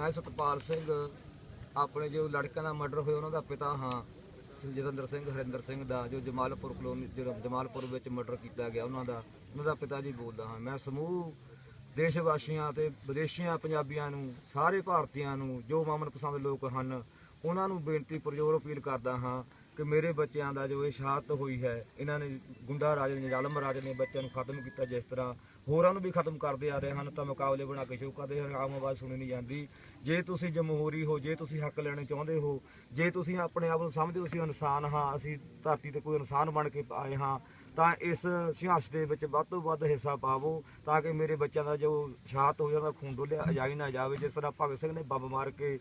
ਮੈਂ ਸਤਪਾਲ ਸਿੰਘ, ਆਪਣੇ ਜੋ ਲੜਕਿਆਂ ਦਾ ਮਰਡਰ ਹੋਇਆ, ਉਹਨਾਂ ਦਾ ਪਿਤਾ ਹਾਂ। ਜਤਿੰਦਰ ਸਿੰਘ, ਹਰਿੰਦਰ ਸਿੰਘ ਦਾ, ਜੋ ਜਮਾਲਪੁਰ ਕਲੋਨੀ ਜਿਹੜਾ ਜਮਾਲਪੁਰ ਵਿੱਚ ਮਰਡਰ ਕੀਤਾ ਗਿਆ ਉਹਨਾਂ ਦਾ ਉਹਨਾਂ ਦਾ ਪਿਤਾ ਜੀ ਬੋਲਦਾ ਹਾਂ। ਮੈਂ ਸਮੂਹ ਦੇਸ਼ ਵਾਸੀਆਂ ਤੇ ਵਿਦੇਸ਼ੀਆਂ ਪੰਜਾਬੀਆਂ ਨੂੰ, ਸਾਰੇ ਭਾਰਤੀਆਂ ਨੂੰ, ਜੋ ਮਾਮਨ ਪਸੰਦ ਲੋਕ ਹਨ, ਉਹਨਾਂ ਨੂੰ ਬੇਨਤੀ ਪ੍ਰਜੋਰ ਅਪੀਲ ਕਰਦਾ ਹਾਂ ਕਿ ਮੇਰੇ ਬੱਚਿਆਂ ਦਾ ਜੋ ਇਹ ਸ਼ਹਾਦਤ ਹੋਈ ਹੈ, ਇਹਨਾਂ ਨੇ ਗੁੰਡਾ ਰਾਜ ਨੇ ਜ਼ਾਲਮ ਰਾਜ ਨੇ ਬੱਚਿਆਂ ਨੂੰ ਖਤਮ ਕੀਤਾ ਜਿਸ ਤਰ੍ਹਾਂ ਹੋਰਾਂ ਨੂੰ ਵੀ ਖਤਮ ਕਰਦੇ ਆ ਰਹੇ ਹਨ, ਤਾਂ ਮੁਕਾਬਲੇ ਬਣਾ ਕੇ ਸ਼ੋਅ ਕਰਦੇ ਹਨ ਆਮ ਆਵਾਜ਼ ਸੁਣੀ ਨਹੀਂ ਜਾਂਦੀ। ਜੇ ਤੁਸੀਂ ਜਮਹੂਰੀ ਹੋ, ਜੇ ਤੁਸੀਂ ਹੱਕ ਲੈਣੇ ਚਾਹੁੰਦੇ ਹੋ, ਜੇ ਤੁਸੀਂ ਆਪਣੇ ਆਪ ਨੂੰ ਸਮਝਦੇ ਹੋ, ਅਸੀਂ ਇਨਸਾਨ ਹਾਂ, ਅਸੀਂ ਧਰਤੀ ਤੇ ਕੋਈ ਇਨਸਾਨ ਬਣ ਕੇ ਆਏ ਹਾਂ ਤਾਂ ਇਸ ਸੰਘਰਸ਼ ਦੇ ਵਿੱਚ ਵੱਧ ਤੋਂ ਵੱਧ ਹਿੱਸਾ ਪਾਵੋ ਤਾਂ ਕਿ ਮੇਰੇ ਬੱਚਿਆਂ ਦਾ ਜੋ ਸ਼ਹਾਦਤ ਹੋ ਜਾਂਦਾ, ਖੂਨ ਡੁੱਲਿਆ, ਅਜਾਈ ਨਾ ਜਾਵੇ। ਜਿਸ ਤਰ੍ਹਾਂ ਭਗਤ ਸਿੰਘ ਨੇ ਬੰਬ ਮਾਰ ਕੇ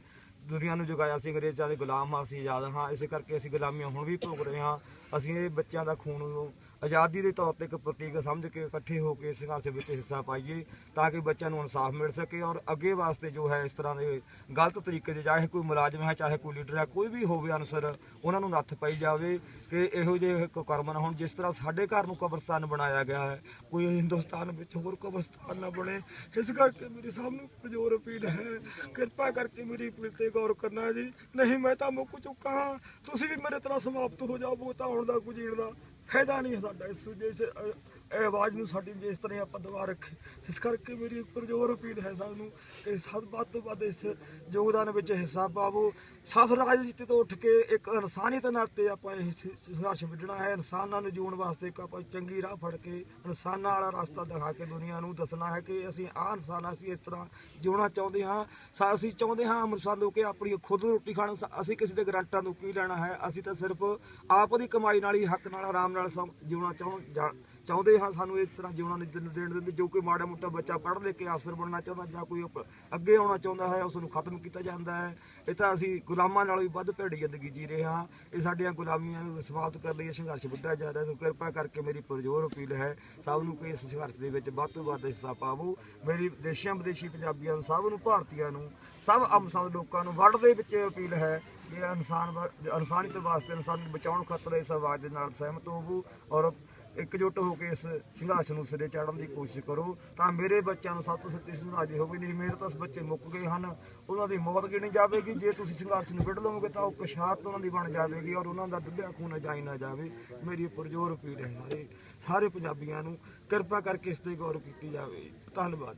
ਦੁਨੀਆ ਨੂੰ ਜਗਾਇਆ ਸੀ, ਅੰਗਰੇਜ਼ਾਂ ਦੇ ਗੁਲਾਮ ਹਾਂ ਅਸੀਂ ਆਜ਼ਾਦ ਹਾਂ। ਇਸੇ ਕਰਕੇ ਅਸੀਂ ਗੁਲਾਮੀਆਂ ਹੁਣ ਵੀ ਭੋਗ ਰਹੇ ਹਾਂ। ਅਸੀਂ ਇਹ ਬੱਚਿਆਂ ਦਾ ਖੂਨ ਨੂੰ ਆਜ਼ਾਦੀ ਦੇ ਤੌਰ ਤੇ ਇੱਕ ਪ੍ਰਤੀਕ ਸਮਝ ਕੇ ਇਕੱਠੇ ਹੋ ਕੇ ਸੰਘਰਸ਼ ਵਿੱਚ ਹਿੱਸਾ ਪਾਈਏ ਤਾਂ ਕਿ ਬੱਚਿਆਂ ਨੂੰ ਇਨਸਾਫ ਮਿਲ ਸਕੇ ਔਰ ਅੱਗੇ ਵਾਸਤੇ ਜੋ ਹੈ ਇਸ ਤਰ੍ਹਾਂ ਦੇ ਗਲਤ ਤਰੀਕੇ ਦੇ ਚਾਹੇ ਕੋਈ ਮੁਲਾਜ਼ਮ ਹੈ, ਚਾਹੇ ਕੋਈ ਲੀਡਰ ਹੈ, ਕੋਈ ਵੀ ਹੋਵੇ ਅਨਸਰ, ਉਹਨਾਂ ਨੂੰ ਨੱਥ ਪਾਈ ਜਾਵੇ ਕਿ ਇਹੋ ਜਿਹੇ ਕਰਮ ਨਾ ਹੋਣ ਜਿਸ ਤਰ੍ਹਾਂ ਸਾਡੇ ਘਰ ਨੂੰ ਕਬਰਸਤਾਨ ਬਣਾਇਆ ਗਿਆ ਹੈ, ਕੋਈ ਹਿੰਦੁਸਤਾਨ ਵਿੱਚ ਹੋਰ ਕਬਰਸਤਾਨ ਨਾ ਬਣੇ। ਇਸ ਕਰਕੇ ਮੇਰੀ ਸਭ ਨੂੰ ਪ੍ਰਜੋਰ ਅਪੀਲ ਹੈ। ਕਿਰਪਾ ਕਰਕੇ ਮੇਰੀ ਅਪੀਲ ਤੇ ਗੌਰ ਕਰਨਾ ਜੀ। ਨਹੀਂ, ਮੈਂ ਤਾਂ ਮੁੱਕ ਚੁੱਕਾ ਹਾਂ। ਤੁਸੀਂ ਵੀ ਮੇਰੇ ਤਰ੍ਹਾਂ ਸਮਾਪਤ ਹੋ ਜਾਓ ਤਾਂ ਹੁਣ ਦਾ ਕੁਝ ਜੀਣ ਦਾ। ਫਾਇਦਾ ਨਹੀਂ ਹੈ ਸਾਡਾ ਇਸ ਜਿਸ ਇਹ ਆਵਾਜ਼ ਨੂੰ ਸਾਡੀ ਜਿਸ ਤਰ੍ਹਾਂ ਆਪਾਂ ਦਬਾ ਰੱਖੇ। ਇਸ ਕਰਕੇ ਮੇਰੀ ਉੱਪਰ ਜ਼ੋਰ ਅਪੀਲ ਹੈ ਸਭ ਨੂੰ ਕਿ ਸਭ ਵੱਧ ਤੋਂ ਵੱਧ ਇਸ ਯੋਗਦਾਨ ਵਿੱਚ ਹਿੱਸਾ ਪਾਵੋ। ਸਫ ਰਾਜਨੀਤੀ ਤੋਂ ਉੱਠ ਕੇ ਇੱਕ ਇਨਸਾਨੀਅਤ ਨਾਤੇ ਆਪਾਂ ਇਹ ਸੰਘਰਸ਼ ਵਿੱਢਣਾ ਹੈ। ਇਨਸਾਨਾਂ ਨੂੰ ਜਿਉਣ ਵਾਸਤੇ ਇੱਕ ਆਪਾਂ ਚੰਗੀ ਰਾਹ ਫੜ ਕੇ ਇਨਸਾਨਾਂ ਵਾਲਾ ਰਸਤਾ ਦਿਖਾ ਕੇ ਦੁਨੀਆ ਨੂੰ ਦੱਸਣਾ ਹੈ ਕਿ ਅਸੀਂ ਆਹ ਇਨਸਾਨ ਅਸੀਂ ਇਸ ਤਰ੍ਹਾਂ ਜਿਉਣਾ ਚਾਹੁੰਦੇ ਹਾਂ। ਅਸੀਂ ਚਾਹੁੰਦੇ ਹਾਂ ਅੰਮ੍ਰਿਤਸਰ ਲੋਕ ਕਿ ਆਪਣੀ ਖੁਦ ਰੋਟੀ ਖਾਣ। ਅਸੀਂ ਕਿਸੇ ਦੇ ਗਰੰਟਾਂ ਨੂੰ ਕੀ ਲੈਣਾ ਹੈ? ਅਸੀਂ ਤਾਂ ਸਿਰਫ ਆਪ ਦੀ ਕਮਾਈ ਨਾਲ ਹੀ, ਹੱਕ ਨਾਲ, ਆਰਾਮ ਨਾਲ ਸਮ- ਜਿਉਣਾ ਚਾਹੁੰ ਜਾ- ਚਾਹੁੰਦੇ ਹਾਂ ਸਾਨੂੰ ਇਸ ਤਰ੍ਹਾਂ ਜਿਉਣਾ ਨਹੀਂ ਦੇਣ ਦਿੰਦੇ, ਜੋ ਕੋਈ ਮਾੜਾ ਮੋਟਾ ਬੱਚਾ ਪੜ੍ਹ ਲਿਖ ਕੇ ਅਫਸਰ ਬਣਨਾ ਚਾਹੁੰਦਾ ਜਾਂ ਕੋਈ ਅੱਗੇ ਆਉਣਾ ਚਾਹੁੰਦਾ ਹੈ, ਉਸ ਨੂੰ ਖਤਮ ਕੀਤਾ ਜਾਂਦਾ ਹੈ। ਇਹ ਤਾਂ ਅਸੀਂ ਗੁਲਾਮਾਂ ਨਾਲ ਵੀ ਵੱਧ ਭੈੜੀ ਜ਼ਿੰਦਗੀ ਜੀ ਰਹੇ ਹਾਂ। ਇਹ ਸਾਡੀਆਂ ਗੁਲਾਮੀਆਂ ਨੂੰ ਸਮਾਪਤ ਕਰਨ ਲਈ ਸੰਘਰਸ਼ ਵਿੱਢਿਆ ਜਾ ਰਿਹਾ ਹੈ। ਕਿਰਪਾ ਕਰਕੇ ਮੇਰੀ ਪੁਰਜੋਰ ਅਪੀਲ ਹੈ, ਸਭ ਨੂੰ ਕਿ ਇਸ ਸੰਘਰਸ਼ ਦੇ ਵਿੱਚ ਵੱਧ ਤੋਂ ਵੱਧ ਹਿੱਸਾ ਪਾਵੋ। ਮੇਰੀ ਦੇਸ਼ਾਂ ਵਿਦੇਸ਼ੀ ਪੰਜਾਬੀਆਂ ਨੂੰ, ਸਭ ਨੂੰ, ਭਾਰਤੀਆਂ ਨੂੰ, ਸਭ ਅਮਸੰਦ ਲੋਕਾਂ ਨੂੰ ਵਰਲਡ ਦੇ ਵਿੱਚ ਅਪੀਲ ਹੈ ਕਿ ਇਨਸਾਨ ਵਾ- ਇਨਸਾਨੀਅਤ ਵਾਸਤੇ ਇਨਸਾਨ ਨੂੰ ਬਚਾਉਣ ਖਾਤਰ ਇਸ ਆਵਾਜ਼ ਦੇ ਨਾਲ ਸਹਿਮਤ ਹੋਵੋ ਔਰ ਇਕਜੁੱਟ ਹੋ ਕੇ ਇਸ ਸੰਘਰਸ਼ ਨੂੰ ਸਿਰੇ ਚਾੜਨ ਦੀ ਕੋਸ਼ਿਸ਼ ਕਰੋ, ਤਾਂ ਮੇਰੇ ਬੱਚਿਆਂ ਨੂੰ ਸਭ ਤੋਂ ਸੱਚੀ ਸੁਝਾਅ ਹੋਵੇ ਨਹੀਂ ਮੇਰੇ ਤਾਂ ਬੱਚੇ ਮੁੱਕ ਗਏ ਹਨ। ਉਹਨਾਂ ਦੀ ਮੌਤ ਗਿਣੀ ਜਾਵੇਗੀ? ਜੇ ਤੁਸੀਂ ਸੰਘਰਸ਼ ਨੂੰ ਵਿੱਢ ਲਓਗੇ ਤਾਂ ਉਹ ਕਸ਼ਾਤ ਉਹਨਾਂ ਦੀ ਬਣ ਜਾਵੇਗੀ ਔਰ ਉਹਨਾਂ ਦਾ ਡੁੱਲਿਆ ਖੂਨ ਅਜਾਈ ਨਾ ਜਾਵੇ। ਮੇਰੀ ਪੁਰਜੋਰ ਅਪੀਲ ਹੈ ਸਾਰੇ ਸਾਰੇ ਪੰਜਾਬੀਆਂ ਨੂੰ ਕਿਰਪਾ ਕਰਕੇ ਇਸ ਤੇ ਗੌਰ ਕੀਤੀ ਜਾਵੇ। ਧੰਨਵਾਦ